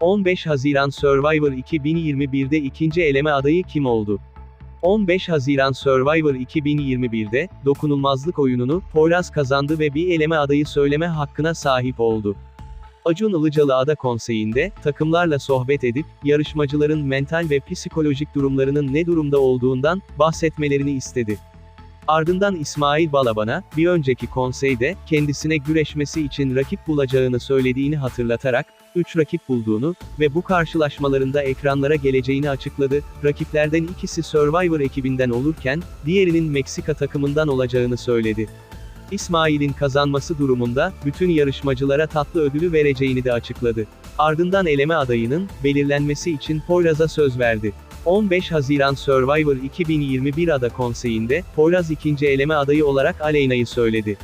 15 Haziran Survivor 2021'de ikinci eleme adayı kim oldu? 15 Haziran Survivor 2021'de, dokunulmazlık oyununu, Poyraz kazandı ve bir eleme adayı söyleme hakkına sahip oldu. Acun Ilıcalı Ada Konseyi'nde, takımlarla sohbet edip, yarışmacıların mental ve psikolojik durumlarının ne durumda olduğundan, bahsetmelerini istedi. Ardından İsmail Balaban'a, bir önceki konseyde, kendisine güreşmesi için rakip bulacağını söylediğini hatırlatarak, 3 rakip bulduğunu ve bu karşılaşmalarında ekranlara geleceğini açıkladı. Rakiplerden ikisi Survivor ekibinden olurken, diğerinin Meksika takımından olacağını söyledi. İsmail'in kazanması durumunda, bütün yarışmacılara tatlı ödülü vereceğini de açıkladı. Ardından eleme adayının, belirlenmesi için Poyraz'a söz verdi. 15 Haziran Survivor 2021 Ada Konseyi'nde, Poyraz ikinci eleme adayı olarak Aleyna'yı söyledi.